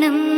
വേണം